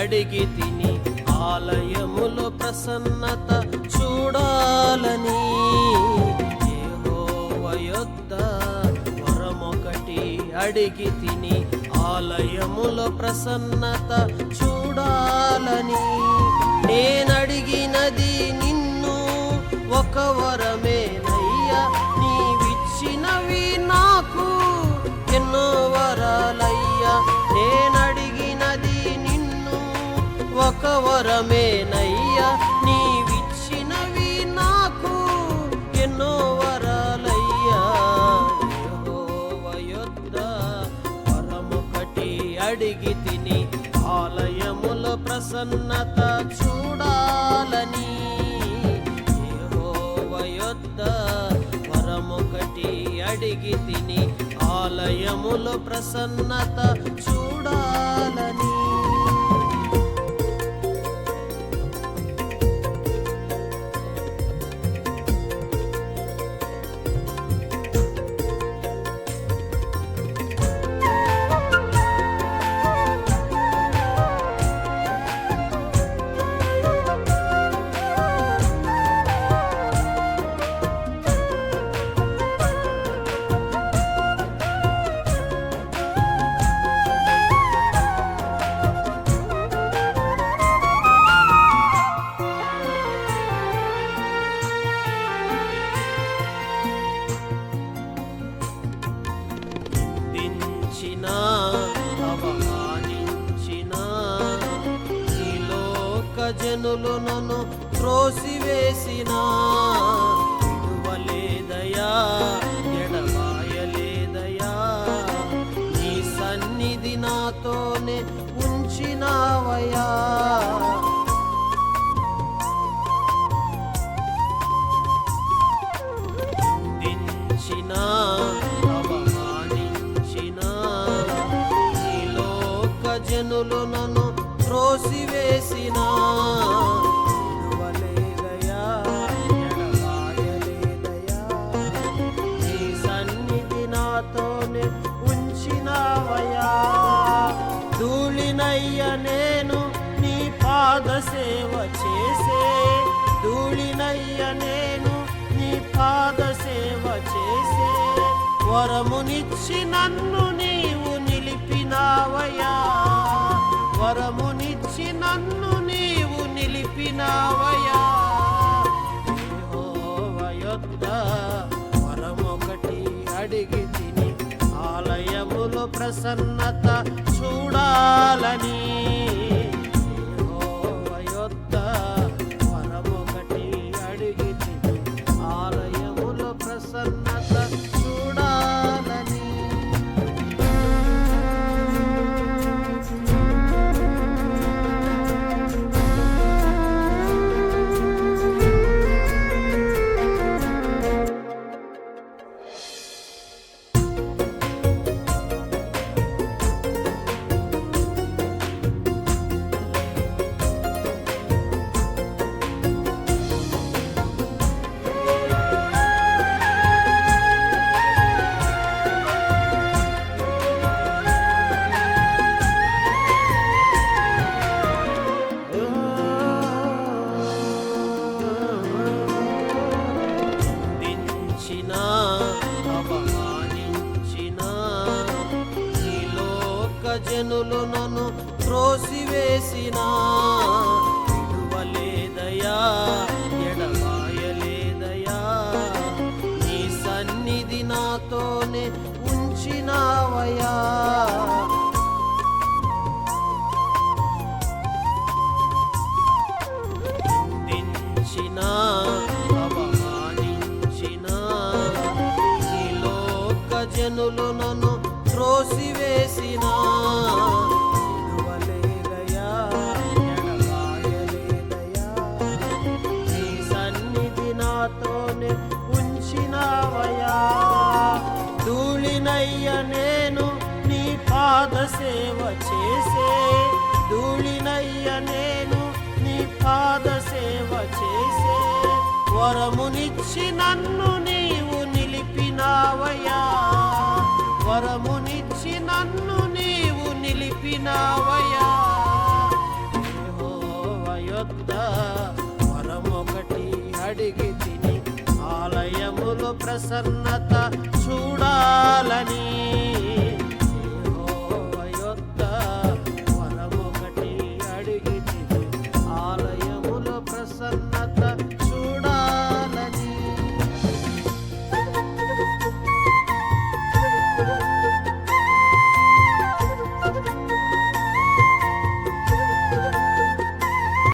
అడిగి తిని ఆలయములో ప్రసన్నత చూడాలని. యెహోవ వరమొకటి అడిగి తిని ఆలయములో ప్రసన్నత చూడాలని. నేనడిగినది నిన్ను ఒక వరమేనయ్యా వరమేనయ్యా నీవిచ్చినవి నాకు ఎన్నో వరాలయ్యా యెహోవ యొద్ద వరమొకటి అడిగి తిని ఆలయముల ప్రసన్నత చూడాలని. యెహోవ వరమొకటి అడిగి తిని ఆలయములో ప్రసన్నత చూడాలి జనులు నన్ను త్రోసివేసిన? విడువలేదయా ఎడబాయలేదయా నీ సన్నిధి నాతోనే ఉంచినావయా వరమునిచ్చి నన్ను నీవు నిలిపినావయా వరమునిచ్చి నన్ను నీవు నిలిపినావయా యెహోవ వరమొకటి అడిగి తిని ఆలయములో ప్రసన్నత చూడాలని. జనులు నన్ను త్రోసివేసిన? విడువలేదయా ఎడవాయలేదయా నీ సన్నిధి నాతోనే ఉంచినావయా దించినా అవమానించిన ఈ జనులు నన్ను నీ పాద సేవ చేసే వరమునిచ్చి నన్ను నీవు నిలిపినావయా వరమునిచ్చి నన్ను నీవు నిలిపినావయా యెహోవా వరమొకటి అడిగి తిని ఆలయములు ప్రసన్నత చూడాలని